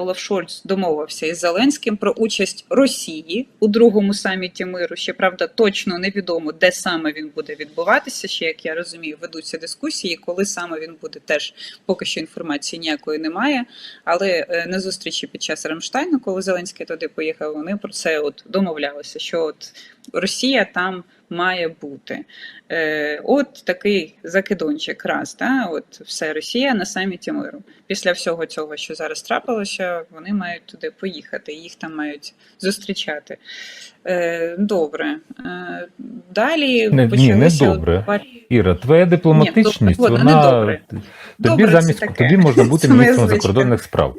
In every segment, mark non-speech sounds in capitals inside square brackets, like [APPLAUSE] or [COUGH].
Олаф Шольц домовився із Зеленським про участь Росії у другому саміті миру. Ще правда, точно невідомо, де саме він буде відбуватися. Ще як я розумію, ведуться дискусії. Коли саме він буде, теж поки що інформації ніякої немає. Але е, на зустрічі під час Рамштайну, коли Зеленський туди поїхав, вони про це от домовлялися, що от Росія там має бути. Е, От такий закидончик раз, да? от все Росія на саміті миру. Після всього цього, що зараз трапилося, вони мають туди поїхати, їх там мають зустрічати. Е, Добре. Е, Далі Не- ні, не добре. от- Іра, твоя дипломатичність, Ні, добре, вона не добре. тобі Добре, замість тобі можна бути міністром закордонних справ.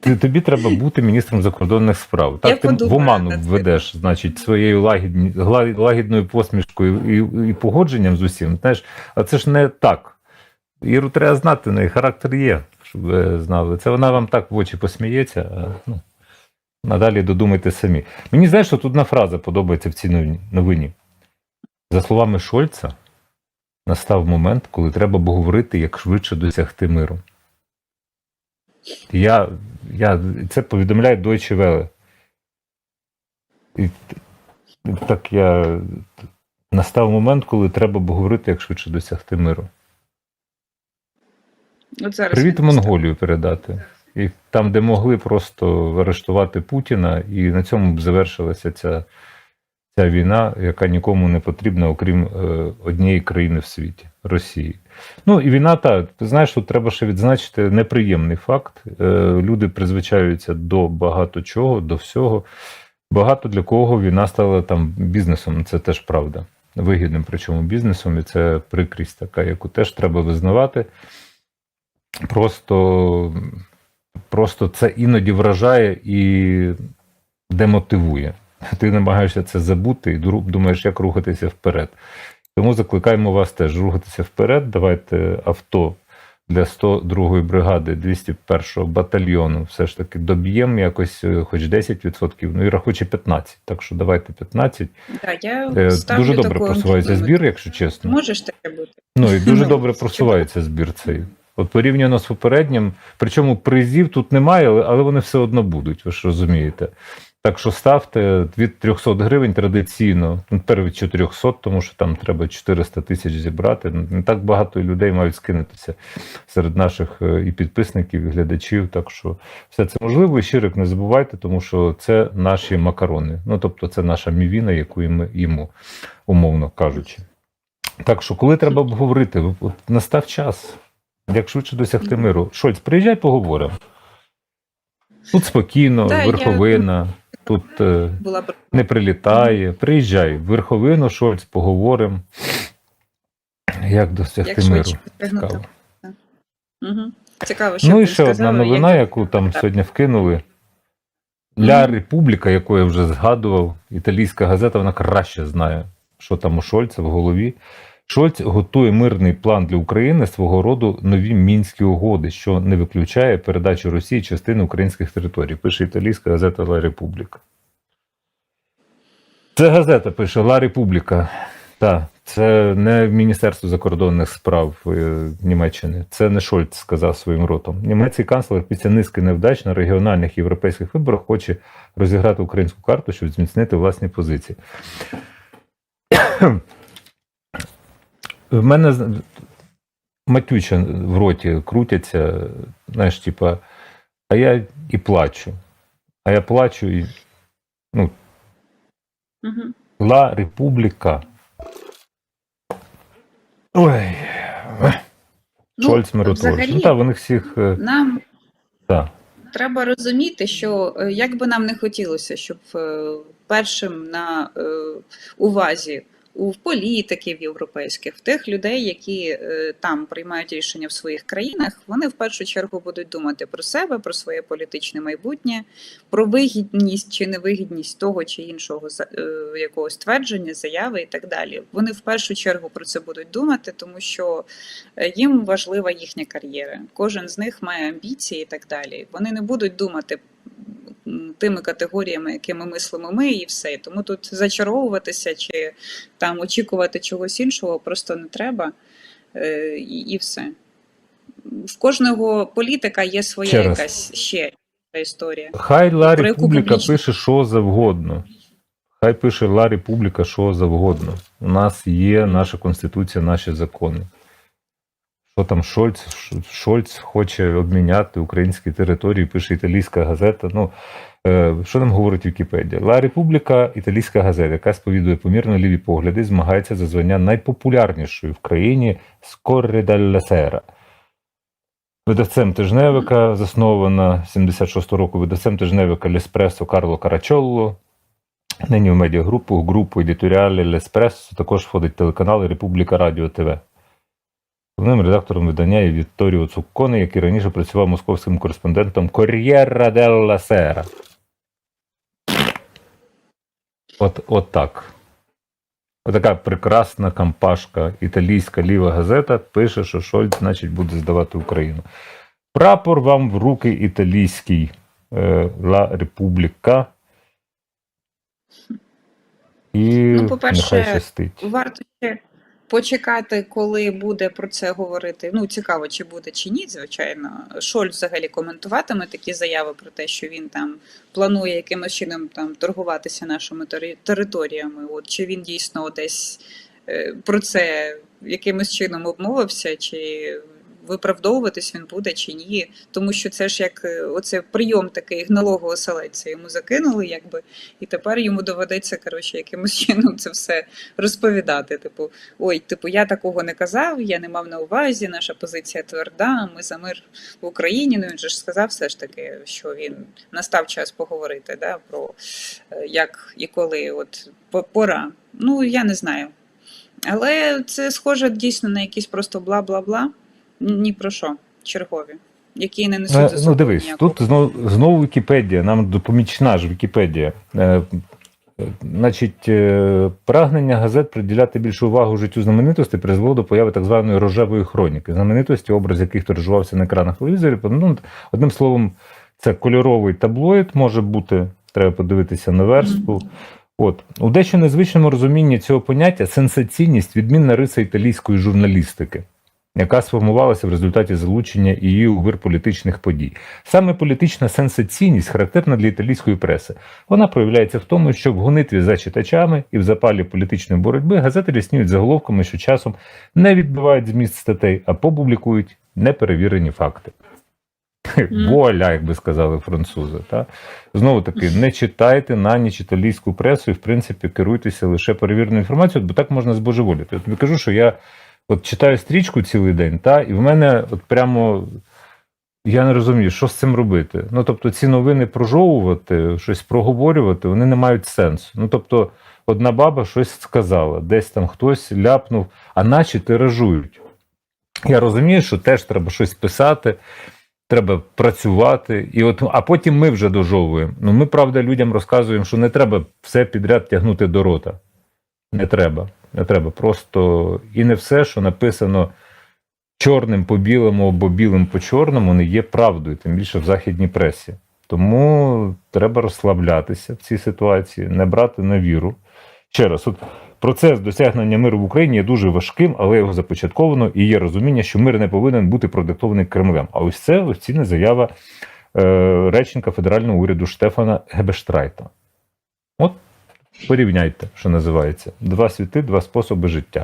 Ти, тобі треба бути міністром закордонних справ. Я Так ти подумаю в оману введеш, значить, своєю лагідні, лагідною посмішкою і, і погодженням з усім. Знаєш, а це ж не так. Іру треба знати, неї характер є, щоб ви знали. Це вона вам так в очі посміється, а ну, надалі додумайте самі. Мені знаєш, що тут одна фраза подобається в цій новині-. За словами Шольца, настав момент, коли треба було говорити, як швидше досягти миру. Я, я, це повідомляє Deutsche Welle. І так я. Настав момент, коли треба було говорити, як швидше досягти миру. От зараз Привіт поставив. Монголію передати. І там, де могли просто арештувати Путіна, і на цьому б завершилася ця, ця війна, яка нікому не потрібна, окрім е, однієї країни в світі Росії. Ну і війна та ти знаєш, тут треба ще відзначити неприємний факт. Е, люди призвичаються до багато чого, до всього. Багато для кого війна стала там бізнесом, це теж правда. Вигідним, причому бізнесом, і це прикрість така, яку теж треба визнавати. Просто, просто це іноді вражає і демотивує. Ти намагаєшся це забути і думаєш, як рухатися вперед. Тому закликаємо вас теж рухатися вперед. Давайте авто для 102-ї бригади 201-го батальйону все ж таки доб'ємо якось е, хоч 10%, ну і хоче 15%. Так що давайте 15%. Да, я Е, ставлю Дуже добре просувається збір, якщо чесно. Може ж таке бути. Ну і дуже Ну, [LAUGHS] добре просувається збір цей. От порівняно з попереднім, причому призів тут немає, але вони все одно будуть, ви ж розумієте. Так що ставте від 300 гривень традиційно, ну, тепер від 400, тому що там треба 400 тисяч зібрати. Не так багато людей мають скинутися серед наших е, і підписників, і глядачів. Так що все це можливо. І щирик не забувайте, тому що це наші макарони. Ну тобто, це наша мівіна, яку ми їмо, умовно кажучи. Так що, коли треба обговорити, от настав час, як швидше досягти миру. Шольц, приїжджай, поговоримо. Тут спокійно, Да, я- верховина, тут е, Була не прилітає. Приїжджай, в верховину, Шольц, поговоримо. Як досягти як миру. Цікаво. Угу. Цікаво, що Ну і ще одна новина, як- яку там Так. сьогодні вкинули. Ля. Републіка, яку я вже згадував, італійська газета, вона краще знає, що там у Шольца в голові. Шольц готує мирний план для України свого роду нові мінські угоди, що не виключає передачу Росії частини українських територій. Пише італійська газета Ла Републіка. Це газета пише Ла Републіка. Так, це не Міністерство закордонних справ е, Німеччини. Це не Шольц сказав своїм ротом. Німецький канцлер після низки невдач на регіональних європейських виборах хоче розіграти українську карту, щоб зміцнити власні позиції. В мене матюча в роті крутяться, знаєш, типа, а я і плачу. А я плачу і. Ну, Мгм. Ла Републіка. Ой. Ну, Шольц взагалі- Ну так, вони всіх. е, Нам Так. треба розуміти, що е, як би нам не хотілося, щоб е, першим на е, увазі у політиків європейських, в тих людей, які е, там приймають рішення в своїх країнах, вони в першу чергу будуть думати про себе, про своє політичне майбутнє, про вигідність чи невигідність того чи іншого е, якогось твердження, заяви і так далі. Вони в першу чергу про це будуть думати, тому що е, їм важлива їхня кар'єра. Кожен з них має амбіції і так далі. Вони не будуть думати тими категоріями, якими мислимо ми, і все. Тому тут зачаровуватися чи там очікувати чогось іншого просто не треба, Е, і, і все. в кожного політика є своя Ще якась ще історія. Хай Ла Про яку Републіка пише що завгодно. Хай пише Ла Републіка що завгодно. У нас є наша конституція, наші закони. Що там Шольц, Шольц хоче обміняти українські території, пише італійська газета. Ну, е, що нам говорить Вікіпедія? Ла Републіка італійська газета, яка сповідує помірно ліві погляди, змагається за звання найпопулярнішої в країні Скоррі Делла Сера. Видавцем тижневика заснована 76 року видавцем тижневика Леспресо Карло Карачолло. Нині в медіагрупу, групу едиторіалі Леспресо також входить телеканал Републіка Радіо ТВ. Головним редактором видання є Вітторіо Цукконе, який раніше працював московським кореспондентом Кор'єра делла Сера. От, от так. Отака прекрасна кампашка італійська ліва газета пише, що Шольц, значить, буде здавати Україну. Прапор вам в руки італійський е, Ла Републіка. І Ну, по-перше. Варто ще почекати, коли буде про це говорити. Ну, цікаво, чи буде чи ні, звичайно. Шольц взагалі коментуватиме такі заяви про те, що він там планує якимось чином там торгуватися нашими тери- територіями. От чи він дійсно десь е, про це якимось чином обмовився, чи виправдовуватись він буде чи ні. Тому що це ж як е, оце прийом такий гнилого оселедця йому закинули, якби, і тепер йому доведеться коротше, якимось [LAUGHS] чином це все розповідати. Типу, ой, типу, я такого не казав, я не мав на увазі, наша позиція тверда, ми за мир в Україні. Ну він же ж сказав все ж таки, що він настав час поговорити да, про е, як і коли, от пора. Ну я не знаю. Але це схоже дійсно на якісь просто бла-бла-бла. Ні про що, чергові, які не несуть Ну, за ну дивись, ніякого. тут знову, знову Вікіпедія, нам допомічна ж Вікіпедія. Е, е, значить, е, прагнення газет приділяти більшу увагу життю знаменитостей призвело до появи так званої рожевої хроніки. Знаменитості, образ яких тиражувався на екранах телевізорів. Ну, одним словом, це кольоровий таблоїд може бути, треба подивитися на верстку. От у дещо незвичному розумінні цього поняття сенсаційність відмінна риса італійської журналістики, яка сформувалася в результаті залучення її у вир політичних подій. Саме політична сенсаційність характерна для італійської преси. Вона проявляється в тому, що в гонитві за читачами і в запалі політичної боротьби газети рясніють заголовками, що часом не відбивають зміст статей, а попублікують неперевірені факти. Вуаля, як би сказали французи. Та? Знову таки, не читайте на ніч італійську пресу і, в принципі, керуйтеся лише перевіреною інформацією, бо так можна збожеволіти. Я тобі кажу, що я от читаю стрічку цілий день, та, і в мене от прямо. Я не розумію, що з цим робити. Ну, тобто, ці новини прожовувати, щось проговорювати, вони не мають сенсу. Ну, тобто, одна баба щось сказала, десь там хтось ляпнув, а наче тиражують. Я розумію, що теж треба щось писати, треба працювати, і от, а потім ми вже дожовуємо. Ну, ми, правда, людям розказуємо, що не треба все підряд тягнути до рота. Не треба. Не треба. Просто і не все, що написано чорним по білому або білим по чорному, не є правдою, тим більше в західній пресі. Тому треба розслаблятися в цій ситуації, не брати на віру. Ще раз, от процес досягнення миру в Україні є дуже важким, але його започатковано і є розуміння, що мир не повинен бути продиктований Кремлем. А ось це офіційна заява е, речника федерального уряду Штефана Гебештрайта. От порівняйте, що називається: два світи, два способи життя.